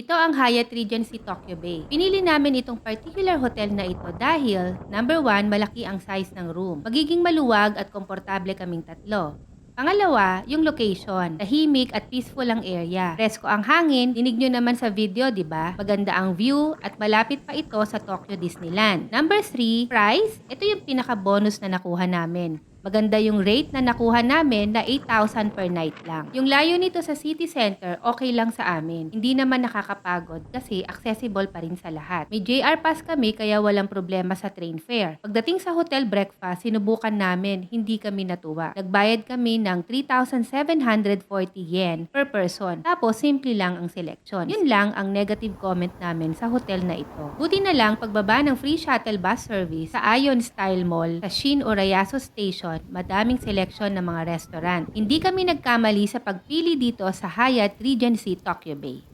Ito ang Hyatt Regency Tokyo Bay. Pinili namin itong particular hotel na ito dahil, number one, malaki ang size ng room. Magiging maluwag at komportable kaming tatlo. Pangalawa, yung location. Tahimik at peaceful ang area. Presko ang hangin, dinig nyo naman sa video, di ba? Maganda ang view at malapit pa ito sa Tokyo Disneyland. Number 3, price. Ito yung pinaka-bonus na nakuha namin. Maganda yung rate na nakuha namin na 8,000 per night lang. Yung layo nito sa city center, okay lang sa amin. Hindi naman nakakapagod kasi accessible pa rin sa lahat. May JR pass kami kaya walang problema sa train fare. Pagdating sa hotel breakfast, sinubukan namin, hindi kami natuwa. Nagbayad kami ng 3,740 yen per person. Tapos, simple lang ang selection. Yun lang ang negative comment namin sa hotel na ito. Buti na lang, pagbaba ng free shuttle bus service sa Ion Style Mall sa Shin Urayasu Station, madaming selection ng mga restaurant. Hindi kami nagkamali sa pagpili dito sa Hyatt Regency Tokyo Bay.